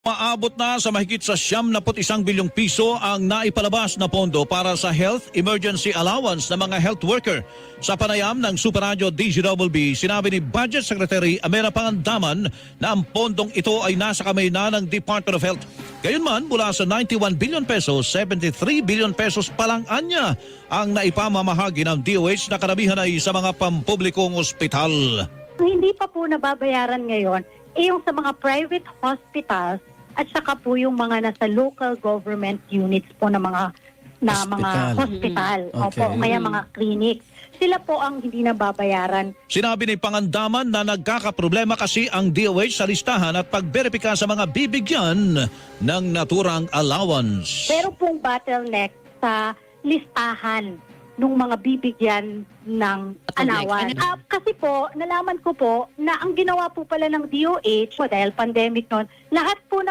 Maabot na sa mahigit sa siyam na isang bilyong piso ang naipalabas na pondo para sa Health Emergency Allowance ng mga health worker. Sa panayam ng Super Radio DGWB, sinabi ni Budget Secretary Amera Pangandaman na ang pondong ito ay nasa kamay na ng Department of Health. Gayunman, mula sa 91 billion pesos, 73 billion pesos pa lang anya ang naipamamahagi ng DOH na karamihan ay sa mga pampublikong ospital. Hindi pa po nababayaran ngayon ay yung sa mga private hospitals at saka po yung mga nasa local government units po na mga na mga Hospital. hospital. Opo, Okay. kaya mga clinic. Sila po ang hindi nababayaran. Sinabi ni Pangandaman na nagkakaproblema kasi ang DOH sa listahan at pagberipika sa mga bibigyan ng naturang allowance. Pero pong bottleneck sa listahan ng mga bibigyan ng allowance. ano? Ah, kasi po, nalaman ko po na ang ginawa po pala ng DOH, po dahil pandemic noon, lahat po ng